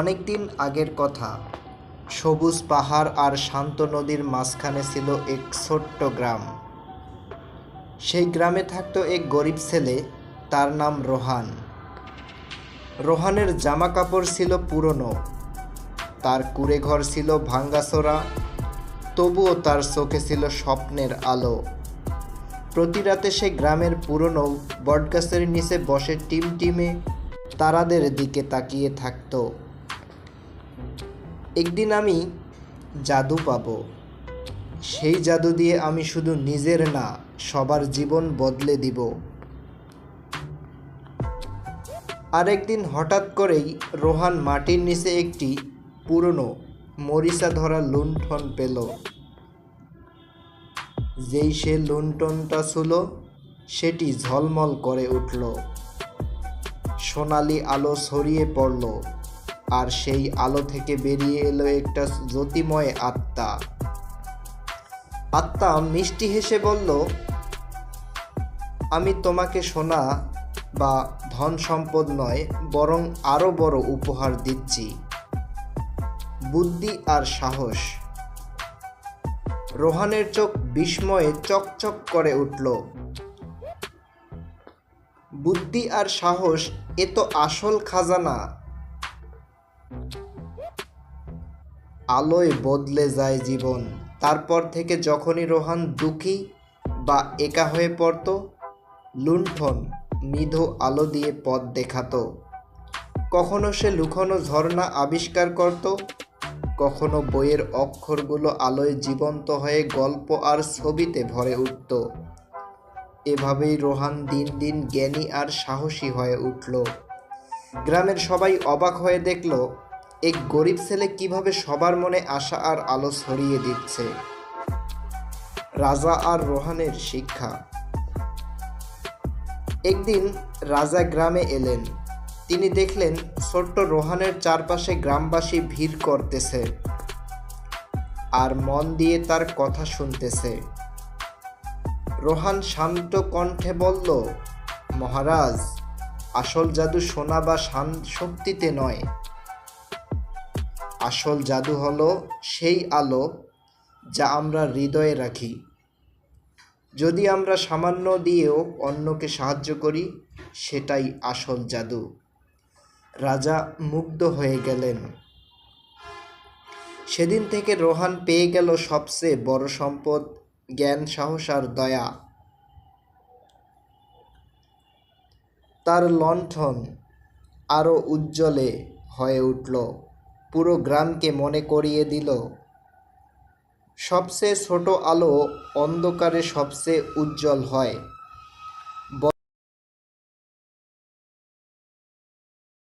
অনেকদিন আগের কথা। সবুজ পাহাড় আর শান্ত নদীর মাঝখানে ছিল এক ছোট্ট গ্রাম। সেই গ্রামে থাকতো এক গরিব ছেলে, তার নাম রোহান। রোহানের জামা কাপড় ছিল পুরনো, তার কুড়ে ঘর ছিল ভাঙ্গাচোরা, তবুও তার চোখে ছিল স্বপ্নের আলো। প্রতি রাতে সে গ্রামের পুরনো বটগাছের নিচে বসে টিম টিমে তারাদের দিকে তাকিয়ে থাকতো। একদিন আমি জাদু পাব। সেই জাদু দিয়ে আমি শুধু নিজের না, সবার জীবন বদলে দিব। আরেকদিন হঠাৎ করেই রোহান মাটির নিচে একটি পুরনো মরিচা ধরা লুণ্ঠন পেল। যেই সে লুণ্ঠনটা ছিল, সেটি ঝলমল করে উঠল। সোনালি আলো ছড়িয়ে পড়ল। আর সেই আলো থেকে বেরিয়ে এলো একটা জ্যোতিময় আত্মা। আত্মা মিষ্টি হেসে বলল, আমি তোমাকে সোনা বা ধন সম্পদ নয়, বরং আরও বড় উপহার দিচ্ছি। বুদ্ধি আর সাহস। রোহানের চোখ বিস্ময়ে চকচক করে উঠল। বুদ্ধি আর সাহস, এ তো আসল খাজানা। আলোয় বদলে যায় জীবন। তারপর থেকে যখনই রোহান দুঃখী বা একা হয়ে পড়ত, লুণ্ঠন মৃদু আলো দিয়ে পথ দেখাতো। কখনো সে লুকোনো ঝর্ণা আবিষ্কার করত, কখনো বইয়ের অক্ষরগুলো আলোয় জীবন্ত হয়ে গল্প আর ছবিতে ভরে উঠত। এভাবেই রোহান দিন দিন জ্ঞানী আর সাহসী হয়ে উঠল। গ্রামের সবাই অবাক হয়ে দেখল এক গরিব ছেলে কীভাবে সবার মনে আশা আর আলো ছড়িয়ে দিচ্ছে? রাজা আর রোহানের শিক্ষা। একদিন রাজা গ্রামে এলেন। তিনি দেখলেন ছোট্ট রোহানের চারপাশে গ্রামবাসী ভিড় করতেছে আর মন দিয়ে তার কথা শুনতেছে। রোহান শান্ত কণ্ঠে বলল, মহারাজ, আসল জাদু সোনা বা শান শক্তিতে নয়। আসল জাদু হলো সেই আলো যা আমরা হৃদয়ে রাখি। যদি আমরা সামান্য দিয়েও অন্যকে সাহায্য করি, সেটাই আসল জাদু। রাজা মুগ্ধ হয়ে গেলেন। সেদিন থেকে রোহান পেয়ে গেল সবচেয়ে বড় সম্পদ, জ্ঞান, সাহস আর দয়া। তার লণ্ঠন আরও উজ্জ্বলে হয়ে উঠল। পুরো গ্রামকে মনে করিয়ে দিল। সবচেয়ে ছোট আলো অন্ধকারে সবচেয়ে উজ্জ্বল হয়।